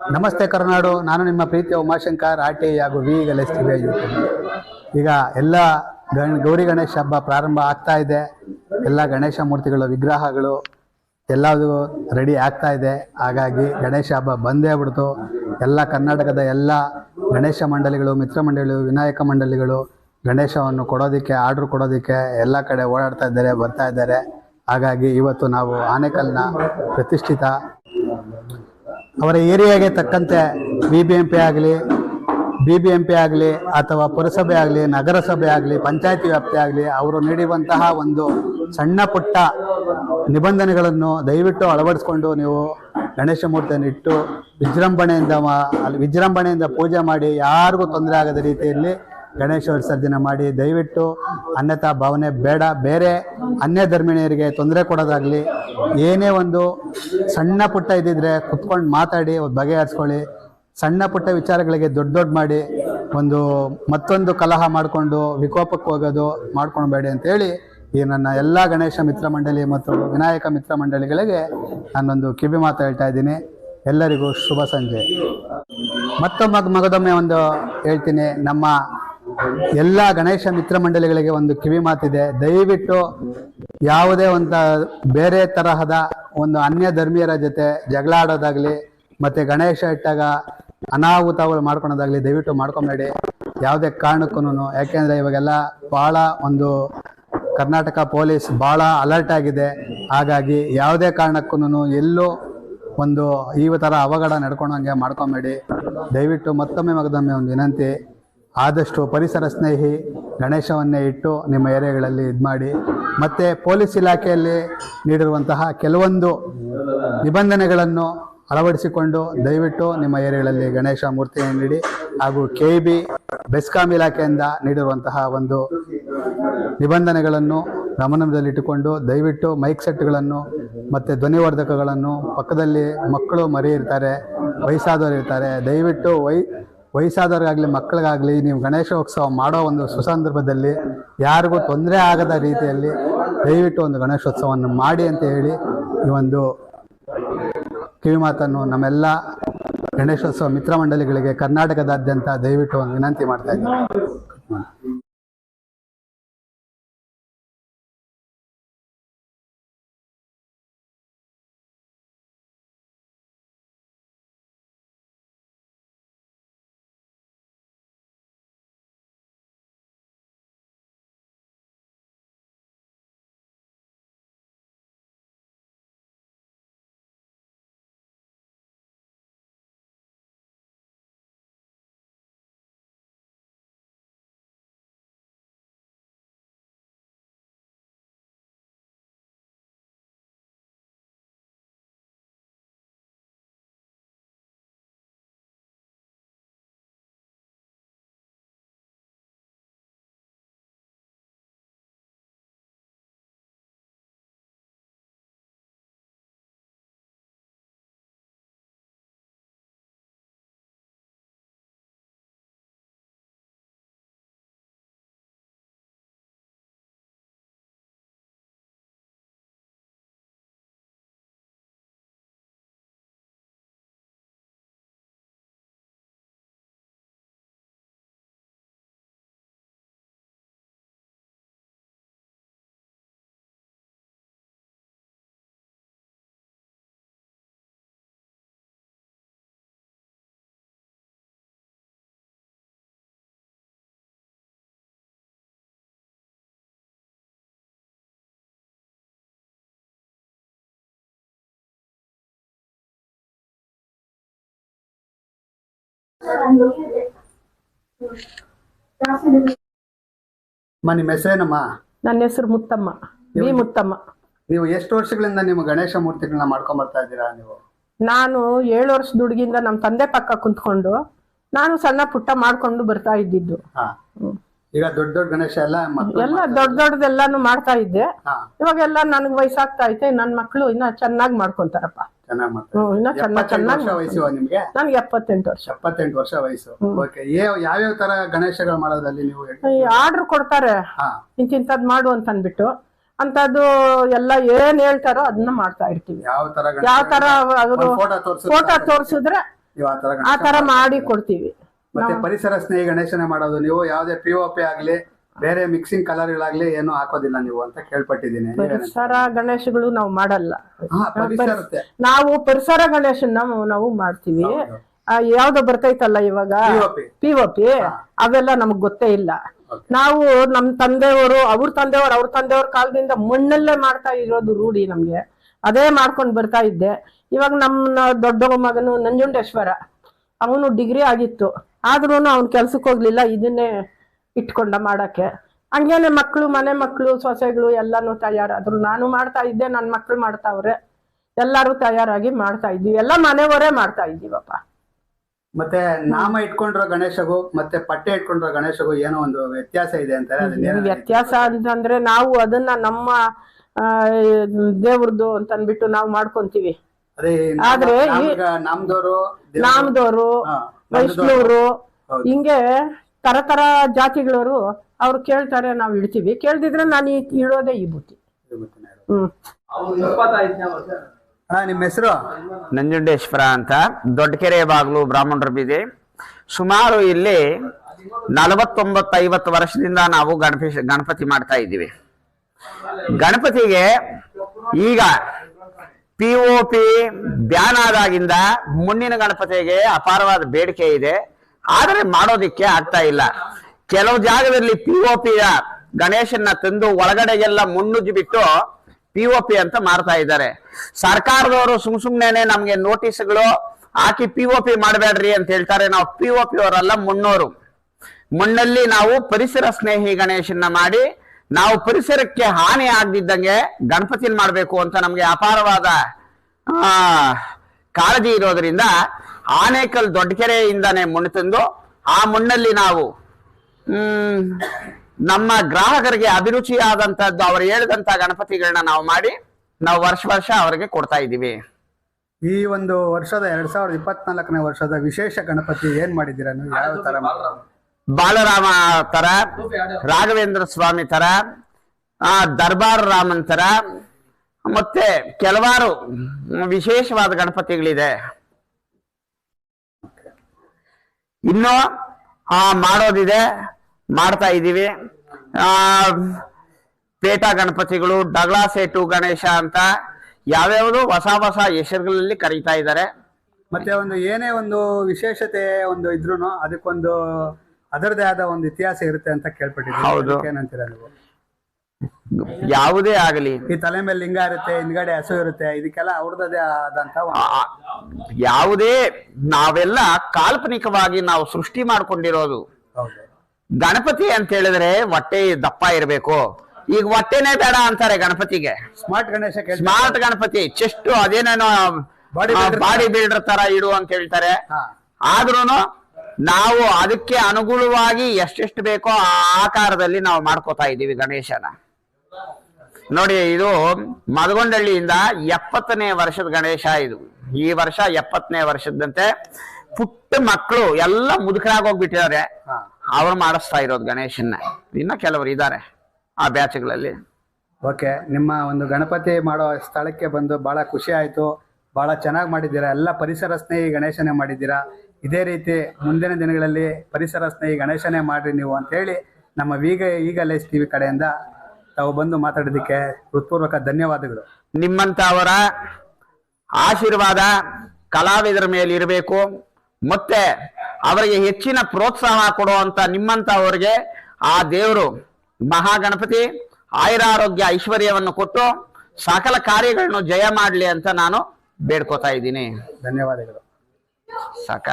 ನಮಸ್ತೆ ಕರ್ನಾಡು, ನಾನು ನಿಮ್ಮ ಪ್ರೀತಿಯ ಉಮಾಶಂಕರ್ ಆರ್ ಟಿ ಹಾಗೂ ವಿ ಗಣೇಶ್ ಟಿವಿ ಯೂಟ್ಯೂಬ್ ಈಗ ಎಲ್ಲ ಗಣ, ಗೌರಿ ಗಣೇಶ ಹಬ್ಬ ಪ್ರಾರಂಭ ಆಗ್ತಾ ಇದೆ. ಎಲ್ಲ ಗಣೇಶ ಮೂರ್ತಿಗಳು, ವಿಗ್ರಹಗಳು ಎಲ್ಲದು ರೆಡಿ ಆಗ್ತಾ ಇದೆ. ಹಾಗಾಗಿ ಗಣೇಶ ಹಬ್ಬ ಬಂದೇ ಬಿಡ್ತು ಎಲ್ಲ ಕರ್ನಾಟಕದ ಎಲ್ಲ ಗಣೇಶ ಮಂಡಳಿಗಳು, ಮಿತ್ರ ಮಂಡಳಿಗಳು, ವಿನಾಯಕ ಮಂಡಳಿಗಳು ಗಣೇಶವನ್ನು ಕೊಡೋದಕ್ಕೆ, ಆರ್ಡ್ರ್ ಕೊಡೋದಕ್ಕೆ ಎಲ್ಲ ಕಡೆ ಓಡಾಡ್ತಾ ಇದ್ದಾರೆ, ಬರ್ತಾ ಇದ್ದಾರೆ. ಹಾಗಾಗಿ ಇವತ್ತು ನಾವು ಆನೆಕಲ್ನ ಪ್ರತಿಷ್ಠಿತ ಅವರ ಏರಿಯಾಗೆ ತಕ್ಕಂತೆ ಬಿ ಬಿ ಎಂ ಪಿ ಆಗಲಿ ಬಿ ಬಿ ಎಂ ಪಿ ಆಗಲಿ, ಅಥವಾ ಪುರಸಭೆ ಆಗಲಿ, ನಗರಸಭೆ ಆಗಲಿ, ಪಂಚಾಯತಿ ವ್ಯಾಪ್ತಿ ಆಗಲಿ, ಅವರು ನೀಡುವಂತಹ ಒಂದು ಸಣ್ಣ ಪುಟ್ಟ ನಿಬಂಧನೆಗಳನ್ನು ದಯವಿಟ್ಟು ಅಳವಡಿಸ್ಕೊಂಡು ನೀವು ಗಣೇಶ ಮೂರ್ತಿಯನ್ನು ಇಟ್ಟು ವಿಜೃಂಭಣೆಯಿಂದ ಅಲ್ಲಿ ವಿಜೃಂಭಣೆಯಿಂದ ಪೂಜೆ ಮಾಡಿ, ಯಾರಿಗೂ ತೊಂದರೆ ಆಗದ ರೀತಿಯಲ್ಲಿ ಗಣೇಶ ವಿಸರ್ಜನೆ ಮಾಡಿ, ದಯವಿಟ್ಟು ಅನ್ಯತಾ ಭಾವನೆ ಬೇಡ. ಬೇರೆ ಅನ್ಯ ಧರ್ಮಿಣಿಯರಿಗೆ ತೊಂದರೆ ಕೊಡೋದಾಗಲಿ ಏನೇ ಒಂದು ಸಣ್ಣ ಪುಟ್ಟ ಇದ್ದಿದ್ರೆ ಕುತ್ಕೊಂಡು ಮಾತಾಡಿ ಬಗೆಹರಿಸ್ಕೊಳ್ಳಿ. ಸಣ್ಣ ಪುಟ್ಟ ವಿಚಾರಗಳಿಗೆ ದೊಡ್ಡ ದೊಡ್ಡ ಮಾಡಿ, ಒಂದು ಮತ್ತೊಂದು ಕಲಹ ಮಾಡಿಕೊಂಡು, ವಿಕೋಪಕ್ಕೆ ಹೋಗೋದು ಮಾಡ್ಕೊಳ್ಬೇಡಿ ಅಂತೇಳಿ ಈ ನನ್ನ ಎಲ್ಲ ಗಣೇಶ ಮಿತ್ರ ಮಂಡಳಿ ಮತ್ತು ವಿನಾಯಕ ಮಿತ್ರ ಮಂಡಳಿಗಳಿಗೆ ನಾನೊಂದು ಕಿವಿ ಮಾತು ಹೇಳ್ತಾ ಇದ್ದೀನಿ. ಎಲ್ಲರಿಗೂ ಶುಭ ಸಂಜೆ. ಮತ್ತೊಮ್ಮೆ ಮಗದೊಮ್ಮೆ ಒಂದು ಹೇಳ್ತೀನಿ. ನಮ್ಮ ಎಲ್ಲ ಗಣೇಶ ಮಿತ್ರ ಮಂಡಳಿಗಳಿಗೆ ಒಂದು ಕಿವಿ ಮಾತಿದೆ. ದಯವಿಟ್ಟು ಯಾವುದೇ ಒಂದು ಬೇರೆ ತರಹದ ಒಂದು ಅನ್ಯ ಧರ್ಮೀಯರ ಜೊತೆ ಜಗಳ ಆಡೋದಾಗ್ಲಿ ಮತ್ತೆ ಗಣೇಶ ಇಟ್ಟಾಗ ಅನಾಹುತಗಳು ಮಾಡ್ಕೊಳೋದಾಗ್ಲಿ ದಯವಿಟ್ಟು ಮಾಡ್ಕೊಬೇಡಿ. ಯಾವುದೇ ಕಾರಣಕ್ಕೂ ಯಾಕೆಂದರೆ ಇವಾಗೆಲ್ಲ ಭಾಳ ಒಂದು ಕರ್ನಾಟಕ ಪೊಲೀಸ್ ಭಾಳ ಅಲರ್ಟ್ ಆಗಿದೆ. ಹಾಗಾಗಿ ಯಾವುದೇ ಕಾರಣಕ್ಕೂ ಎಲ್ಲೂ ಒಂದು ಈ ಥರ ಅವಘಡ ನಡ್ಕೊಳಂಗೆ ಮಾಡ್ಕೊಬೇಡಿ. ದಯವಿಟ್ಟು ಮತ್ತೊಮ್ಮೆ ಮಗದೊಮ್ಮೆ ಒಂದು ವಿನಂತಿ. ಆದಷ್ಟು ಪರಿಸರ ಸ್ನೇಹಿ ಗಣೇಶವನ್ನೇ ಇಟ್ಟು ನಿಮ್ಮ ಏರಿಯಾಗಳಲ್ಲಿ ಇದು ಮಾಡಿ. ಮತ್ತು ಪೊಲೀಸ್ ಇಲಾಖೆಯಲ್ಲಿ ನೀಡಿರುವಂತಹ ಕೆಲವೊಂದು ನಿಬಂಧನೆಗಳನ್ನು ಅಳವಡಿಸಿಕೊಂಡು ದಯವಿಟ್ಟು ನಿಮ್ಮ ಏರಿಯಾಗಳಲ್ಲಿ ಗಣೇಶ ಮೂರ್ತಿಯನ್ನು ನೀಡಿ ಹಾಗೂ ಕೆ ಬಿ ಬೆಸ್ಕಾಂ ಇಲಾಖೆಯಿಂದ ನೀಡಿರುವಂತಹ ಒಂದು ನಿಬಂಧನೆಗಳನ್ನು ಗಮನದಲ್ಲಿಟ್ಟುಕೊಂಡು ದಯವಿಟ್ಟು ಮೈಕ್ ಸೆಟ್ಗಳನ್ನು ಮತ್ತು ಧ್ವನಿವರ್ಧಕಗಳನ್ನು ಪಕ್ಕದಲ್ಲಿ ಮಕ್ಕಳು ಮರಿ ಇರ್ತಾರೆ ವಯಸ್ಸಾದವರು ಇರ್ತಾರೆ ದಯವಿಟ್ಟು ವೈ ವಯಸ್ಸಾದವ್ರಿಗಾಗಲಿ, ಮಕ್ಕಳಿಗಾಗಲಿ, ನೀವು ಗಣೇಶೋತ್ಸವ ಮಾಡೋ ಒಂದು ಸುಸಂದರ್ಭದಲ್ಲಿ ಯಾರಿಗೂ ತೊಂದರೆ ಆಗದ ರೀತಿಯಲ್ಲಿ ದಯವಿಟ್ಟು ಒಂದು ಗಣೇಶೋತ್ಸವವನ್ನು ಮಾಡಿ ಅಂತ ಹೇಳಿ ಈ ಒಂದು ಕಿವಿಮಾತನ್ನು ನಮ್ಮೆಲ್ಲ ಗಣೇಶೋತ್ಸವ ಮಿತ್ರ ಮಂಡಳಿಗಳಿಗೆ ಕರ್ನಾಟಕದಾದ್ಯಂತ ದಯವಿಟ್ಟು ಒಂದು ವಿನಂತಿ ಮಾಡ್ತಾ ಇದ್ದೀನಿ. ಅಮ್ಮ ನಿಮ್ಮ ಹೆಸರೇನಮ್ಮ ನನ್ನ ಹೆಸರು ಮುತ್ತಮ್ಮ. ನೀ ಮುತ್ತಮ್ಮ. ನೀವು ಎಷ್ಟು ವರ್ಷಗಳಿಂದ ನೀವು ಗಣೇಶ ಮೂರ್ತಿಗಳನ್ನ ಮಾಡ್ಕೊಂಡ್ ಬರ್ತಾ ಇದ್ದೀರಾ ನೀವು? ನಾನು ಏಳು ವರ್ಷದ ಹುಡುಗಿಯಿಂದ ನಮ್ಮ ತಂದೆ ಪಕ್ಕ ಕುಂತ್ಕೊಂಡು ನಾನು ಸಣ್ಣ ಪುಟ್ಟ ಮಾಡ್ಕೊಂಡು ಬರ್ತಾ ಇದ್ದಿದ್ದು. ಹಾ. ಈಗ ದೊಡ್ಡ ದೊಡ್ಡ ಗಣೇಶ ಎಲ್ಲ ಎಲ್ಲ ದೊಡ್ಡ ದೊಡ್ಡದೆಲ್ಲಾನು ಮಾಡ್ತಾ ಇದ್ದೆ. ಹಾ. ಇವಾಗೆಲ್ಲ ನನಗ್ ವಯಸ್ಸಾಗ್ತಾ ಐತೆ ನನ್ನ ಮಕ್ಕಳು ಇನ್ನ ಚೆನ್ನಾಗಿ ಮಾಡ್ಕೊಂತಾರಪ್ಪ. ಚೆನ್ನಾಗಿ ವಯಸ್ಸು ನಿಮ್ಗೆ? ನನ್ಗೆ ಎಪ್ಪತ್ತೆಂಟು ವರ್ಷ. ಎಪ್ಪತ್ತೆಂಟು ವರ್ಷ ವಯಸ್ಸು. ಓಕೆ ಯಾವ್ಯಾವ ತರ ಗಣೇಶಗಳು ಮಾಡೋದ್ರಲ್ಲಿ ನೀವು ಆರ್ಡರ್ ಕೊಡ್ತಾರೆ. ಇಂತಿಂತದ್ ಮಾಡು ಅಂತ ಅಂದ್ಬಿಟ್ಟು. ಅಂತದ್ದು ಎಲ್ಲ ಏನ್ ಹೇಳ್ತಾರೋ ಅದನ್ನ ಮಾಡ್ತಾ ಇರ್ತೀವಿ. ಯಾವ ತರ ಯಾವ ತರ ಫೋಟೋ ತೋರಿಸಿದ್ರೆ ಆ ತರ ಮಾಡಿ ಕೊಡ್ತೀವಿ. ಮತ್ತೆ ಪರಿಸರ ಸ್ನೇಹಿ ಗಣೇಶನ ಮಾಡೋದು ನೀವು ಯಾವ್ದೇ ಪಿ ಒ ಪಿ ಆಗ್ಲಿ ಬೇರೆ ಮಿಕ್ಸಿಂಗ್ ಕಲರ್ಗಳಾಗ್ಲಿ ಏನು ಹಾಕೋದಿಲ್ಲ ನೀವು ಅಂತ ಕೇಳ್ಪಟ್ಟಿದ್ದೀನಿ. ಪರಿಸರ ಗಣೇಶಗಳು ನಾವು ಮಾಡಲ್ಲ. ಹಾ ನಾವು ಪರಿಸರ ಗಣೇಶನ್ನ ನಾವು- ನಾವು ಮಾಡ್ತೀವಿ. ಆ, ಯಾವ್ದೋ ಬರ್ತೈತಲ್ಲ ಇವಾಗ? POP. ಪಿ ಒ ಪಿ ಅವೆಲ್ಲ ನಮಗ್ ಗೊತ್ತೇ ಇಲ್ಲ. ನಾವು ನಮ್ ತಂದೆಯವರು ಅವ್ರ ತಂದೆಯವರು ಅವ್ರ ತಂದೆಯವ್ರ ಕಾಲದಿಂದ ಮಣ್ಣಲ್ಲೇ ಮಾಡ್ತಾ ಇರೋದು ರೂಢಿ ನಮ್ಗೆ. ಅದೇ ಮಾಡ್ಕೊಂಡ್ ಬರ್ತಾ ಇದ್ದೆ. ಇವಾಗ ನಮ್ಮ ದೊಡ್ಡ ಮಗನು ನಂಜುಂಡೇಶ್ವರ. ಅವನು ಡಿಗ್ರಿ ಆಗಿತ್ತು. ಆದ್ರೂ ಅವ್ನ ಕೆಲ್ಸಕ್ಕೆ ಹೋಗ್ಲಿಲ್ಲ ಇದನ್ನೇ ಇಟ್ಕೊಂಡ ಮಾಡಕ್ಕೆ. ಹಂಗೇನೆ ಮಕ್ಕಳು ಮನೆ ಮಕ್ಕಳು ಸೊಸೆಗಳು ಎಲ್ಲಾನು ತಯಾರಾದ್ರು ನಾನು ಮಾಡ್ತಾ ಇದ್ದೆ ನನ್ನ ಮಕ್ಳು ಮಾಡ್ತಾವ್ರೆ. ಎಲ್ಲಾರು ತಯಾರಾಗಿ ಮಾಡ್ತಾ ಇದ್ವಿ ಎಲ್ಲ ಮನೆಯವರೇ ಮಾಡ್ತಾ ಇದ್ದೀವಪ್ಪ. ಮತ್ತೆ ನಾಮ ಇಟ್ಕೊಂಡಿರೋ ಗಣೇಶಗೂ ಮತ್ತೆ ಪಟ್ಟೆ ಇಟ್ಕೊಂಡಿರೋ ಗಣೇಶಗೂ ಏನೋ ಒಂದು ವ್ಯತ್ಯಾಸ ಇದೆ ಅಂತಾರೆ. ಅದನ್ನ ವ್ಯತ್ಯಾಸ ಅಂತಂದ್ರೆ ನಾವು ಅದನ್ನ ನಮ್ಮ ದೇವ್ರದ್ದು ಅಂತ ಅನ್ಬಿಟ್ಟು ನಾವು ಮಾಡ್ಕೊಂತೀವಿ. ಆದ್ರೆ ನಮ್ದವರು ನಾಮದವರು ವೈಷ್ಣವರು ಹಿಂಗೆ ತರ ತರ ಜಾತಿಗಳವರು ಅವ್ರು ಕೇಳ್ತಾರೆ ನಾವು ಇಡ್ತೀವಿ. ಕೇಳ್ದಿದ್ರೆ ನಾನು ಈ ಇಡೋದೇ ಈ ಬುತ್ತಿ. ಹ್ಮ್. ಹಾ ನಿಮ್ಮ ಹೆಸರು? ನಂಜುಂಡೇಶ್ವರ ಅಂತ. ದೊಡ್ಡಕೆರೆ ಬಾಗ್ಲು ಬ್ರಾಹ್ಮಣರು ಬೀದಿ. ಸುಮಾರು ಇಲ್ಲಿ ನಲವತ್ತೊಂಬತ್ತು ಐವತ್ತು ವರ್ಷದಿಂದ ನಾವು ಗಣಪತಿ ಗಣಪತಿ ಮಾಡ್ತಾ ಇದ್ದೀವಿ. ಗಣಪತಿಗೆ ಈಗ ಪಿ ಓ ಪಿ ಬ್ಯಾನ್ ಆದಾಗಿಂದ ಮುಂದಿನ ಗಣಪತಿಗೆ ಅಪಾರವಾದ ಬೇಡಿಕೆ ಇದೆ. ಆದರೆ ಮಾಡೋದಿಕ್ಕೆ ಆಗ್ತಾ ಇಲ್ಲ. ಕೆಲವು ಜಾಗದಲ್ಲಿ ಪಿ ಒ ಪಿಯ ಗಣೇಶನ್ನ ತಂದು ಒಳಗಡೆಗೆಲ್ಲ ಮುನ್ನುಜ್ಜಿ ಬಿಟ್ಟು ಪಿ ಒ ಪಿ ಅಂತ ಮಾಡ್ತಾ ಇದ್ದಾರೆ. ಸರ್ಕಾರದವರು ಸುಮ್ ಸುಮ್ನೆ ನಮ್ಗೆ ನೋಟಿಸ್ಗಳು ಹಾಕಿ ಪಿ ಒ ಪಿ ಮಾಡಬೇಡ್ರಿ ಅಂತ ಹೇಳ್ತಾರೆ. ನಾವು ಪಿ ಒ ಪಿ ಅವರೆಲ್ಲ, ಮುನ್ನೋರು. ಮಣ್ಣಲ್ಲಿ ನಾವು ಪರಿಸರ ಸ್ನೇಹಿ ಗಣೇಶನ್ನ ಮಾಡಿ ನಾವು ಪರಿಸರಕ್ಕೆ ಹಾನಿ ಆಗದಿದ್ದಂಗೆ ಗಣಪತಿನ ಮಾಡಬೇಕು ಅಂತ ನಮ್ಗೆ ಅಪಾರವಾದ, ಆ, ಕಾಳಜಿ ಇರೋದ್ರಿಂದ ಆನೇಕಲ್ ದೊಡ್ಡಕೆರೆಯಿಂದಾನೆ ಮುಣ್ಣು ತಂದು ಆ ಮಣ್ಣಲ್ಲಿ ನಾವು ಹ್ಮ್ ನಮ್ಮ ಗ್ರಾಹಕರಿಗೆ ಅಭಿರುಚಿಯಾದಂತಹದ್ದು ಅವರು ಹೇಳಿದಂತ ಗಣಪತಿಗಳನ್ನ ನಾವು ಮಾಡಿ ನಾವು ವರ್ಷ ವರ್ಷ ಅವರಿಗೆ ಕೊಡ್ತಾ ಇದ್ದೀವಿ. ಈ ಒಂದು ವರ್ಷದ ಎರಡ್ ಸಾವಿರದ ಇಪ್ಪತ್ನಾಲ್ಕನೇ ವರ್ಷದ ವಿಶೇಷ ಗಣಪತಿ ಏನ್ ಮಾಡಿದ್ದೀರಾ ನೀವು? ಯಾವ ತರ? ಬಾಲರಾಮ. ತರ ರಾಘವೇಂದ್ರ ಸ್ವಾಮಿ ತರ ಆ ದರ್ಬಾರ್ ರಾಮನ್ ತರ ಮತ್ತೆ ಕೆಲವಾರು ವಿಶೇಷವಾದ ಗಣಪತಿಗಳಿದೆ. ಇನ್ನು ಆ ಮಾಡೋದಿದೆ ಮಾಡ್ತಾ ಇದ್ದೀವಿ. ಆ ಪೇಟ ಗಣಪತಿಗಳು ಡಗ್ಲಾ ಸೇಟು ಗಣೇಶ ಅಂತ ಯಾವ್ಯಾವುದು ಹೊಸ ಹೊಸ ಹೆಸರುಗಳಲ್ಲಿ ಕರೀತಾ ಇದ್ದಾರೆ. ಮತ್ತೆ ಒಂದು ಏನೇ ಒಂದು ವಿಶೇಷತೆ ಒಂದು ಇದ್ರು ಅದಕ್ಕೊಂದು ಅದರದೇ ಆದ ಒಂದು ಇತಿಹಾಸ ಇರುತ್ತೆ ಅಂತ ಕೇಳ್ಪಟ್ಟಿದ್ದೀವಿ. ಹೌದು. ಏನಂತೀರಾ ನೀವು? ಯಾವುದೇ ಆಗಲಿ. ಈ ತಲೆ ಮೇಲೆ ಲಿಂಗ ಇರುತ್ತೆ ಹಿಂದ್ಗಡೆ ಹಸು ಇರುತ್ತೆ ಇದಕ್ಕೆಲ್ಲ ಅವ್ರದ್ದೇ ಆದಂತ ಆ- ಯಾವುದೇ ನಾವೆಲ್ಲ ಕಾಲ್ಪನಿಕವಾಗಿ ನಾವು ಸೃಷ್ಟಿ ಮಾಡ್ಕೊಂಡಿರೋದು. ಹೌದು. ಗಣಪತಿ ಅಂತ ಹೇಳಿದ್ರೆ ಹೊಟ್ಟೆ ದಪ್ಪ ಇರಬೇಕು. ಈಗ ಹೊಟ್ಟೆನೇ ಬೇಡ ಅಂತಾರೆ ಗಣಪತಿಗೆ. Smart Ganesha. Smart Ganapati chest ಅದೇನೇನೋ Body builder body builder ತರ ಇಡು ಅಂತ ಹೇಳ್ತಾರೆ. ಹಾ. ಆದ್ರೂನು ನಾವು ಅದಕ್ಕೆ ಅನುಗುಣವಾಗಿ ಎಷ್ಟೆಷ್ಟು ಬೇಕೋ ಆ ಆಕಾರದಲ್ಲಿ ನಾವು ಮಾಡ್ಕೋತಾ ಇದ್ದೀವಿ ಗಣೇಶನ. ನೋಡಿ ಇದು ಮದಗೊಂಡಳ್ಳಿಯಿಂದ ಎಪ್ಪತ್ತನೇ ವರ್ಷದ ಗಣೇಶ ಇದು. ಈ ವರ್ಷ ಎಪ್ಪತ್ತನೇ ವರ್ಷದಂತೆ ಪುಟ್ಟ ಮಕ್ಕಳು ಎಲ್ಲ ಮುದುಕರಾಗಿ ಹೋಗ್ಬಿಟ್ಟಿದ್ದಾರೆ ಅವ್ರು ಮಾಡಿಸ್ತಾ ಇರೋದು ಗಣೇಶನ್ನ. ಇನ್ನ ಕೆಲವರು ಇದ್ದಾರೆ ಆ ಬ್ಯಾಚ್ಗಳಲ್ಲಿ. ಓಕೆ ನಿಮ್ಮ ಒಂದು ಗಣಪತಿ ಮಾಡೋ ಸ್ಥಳಕ್ಕೆ ಬಂದು ಬಹಳ ಖುಷಿ ಆಯಿತು. ಬಹಳ ಚೆನ್ನಾಗಿ ಮಾಡಿದ್ದೀರಾ? ಎಲ್ಲ ಪರಿಸರ ಸ್ನೇಹಿ ಗಣೇಶನೇ ಮಾಡಿದ್ದೀರಾ? ಇದೇ ರೀತಿ ಮುಂದಿನ ದಿನಗಳಲ್ಲಿ ಪರಿಸರ ಸ್ನೇಹಿ ಗಣೇಶನೇ ಮಾಡ್ರಿ ನೀವು ಅಂತ ಹೇಳಿ ನಮ್ಮ ವೀಗ ಈಗ ಟಿವಿ ಕಡೆಯಿಂದ ತಾವು ಬಂದು ಮಾತಾಡೋದಕ್ಕೆ ಹೃತ್ಪೂರ್ವಕ ಧನ್ಯವಾದಗಳು. ನಿಮ್ಮಂತವರ ಆಶೀರ್ವಾದ ಕಲಾವಿದರ ಮೇಲೆ ಇರಬೇಕು. ಮತ್ತೆ ಅವರಿಗೆ ಹೆಚ್ಚಿನ ಪ್ರೋತ್ಸಾಹ ಕೊಡುವಂತ ನಿಮ್ಮಂತವರಿಗೆ ಆ ದೇವರು ಮಹಾಗಣಪತಿ ಆಯುರಾರೋಗ್ಯ ಐಶ್ವರ್ಯವನ್ನು ಕೊಟ್ಟು ಸಕಲ ಕಾರ್ಯಗಳನ್ನು ಜಯ ಮಾಡಲಿ ಅಂತ ನಾನು ಬೇಡ್ಕೋತಾ ಇದ್ದೀನಿ. ಧನ್ಯವಾದಗಳು. ಸಾಕ.